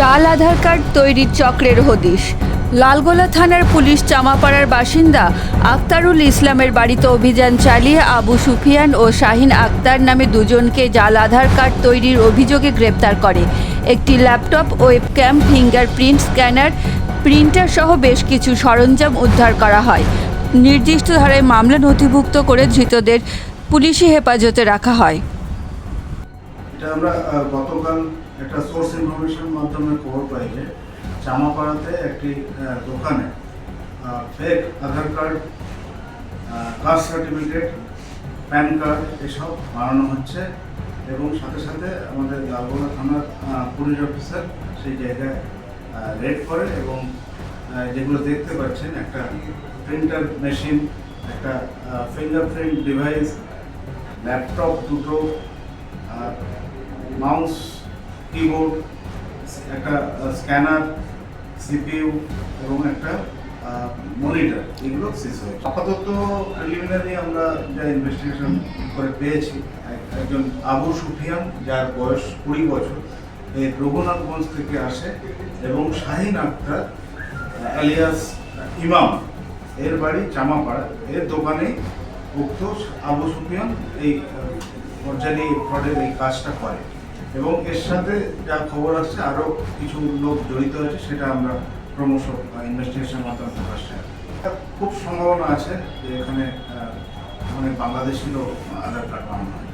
জাল আধার কার্ড তৈরির চক্রের হদিশ। লালগোলা থানার পুলিশ চামাপাড়ার বাসিন্দা আক্তারুল ইসলামের বাড়িতে অভিযান চালিয়ে আবু সুফিয়ান ও শাহিন আক্তার নামে দুজনকে জাল আধার কার্ড তৈরির অভিযোগে গ্রেপ্তার করে। একটি laptop, webcam, fingerprint scanner, printer সহ বেশ কিছু সরঞ্জাম উদ্ধার করা হয়। নির্দিষ্ট ধারায় মামলা নথিভুক্ত করে ধৃতদের পুলিশি হেফাজতে রাখা হয়। এটা আমরা গতকাল একটা সোর্স ইনফরমেশন মাধ্যমে খবর পাই যে চামাপাড়াতে একটি দোকানে fake Aadhaar card caste certificate PAN card এসব বানানো হচ্ছে এবং সাথে সাথে আমাদের লালগোলা থানার পুলিশ অফিসার সেই জায়গায় রেড করে এবং যেগুলো দেখতে পাচ্ছেন একটা প্রিন্টার মেশিন একটা ফিঙ্গারপ্রিন্ট ডিভাইস ল্যাপটপ দুটো মাউস কিবোর্ড একটা স্ক্যানার সিপিইউ এবং একটা মনিটর এগুলো সিজ হয়েছে আপাতত প্রিলিমিনারি আমরা যা ইনভেস্টিগেশন করে পেয়েছি, এক- একজন আবু সুফিয়ান, যার বয়স কুড়ি বছর, এই রঘুনাথগঞ্জ থেকে আসে এবং শাহিন আক্তার অ্যালিয়াস ইমাম, এর বাড়ি জামাপাড়া। এর দোকানে উক্ত আবু সুফিয়ান এই পর্যায়ে ফ্রডের এই কাজটা করে। এবং এর সাথে যা খবর আসছে আরও কিছু লোক জড়িত আছে, সেটা আমরা ক্রমশ ইনভেস্টিগেশনের মাধ্যমে প্রকাশ। খুব সম্ভাবনা আছে যে এখানে মানে বাংলাদেশিরও আধার কার্ড বানানো হয়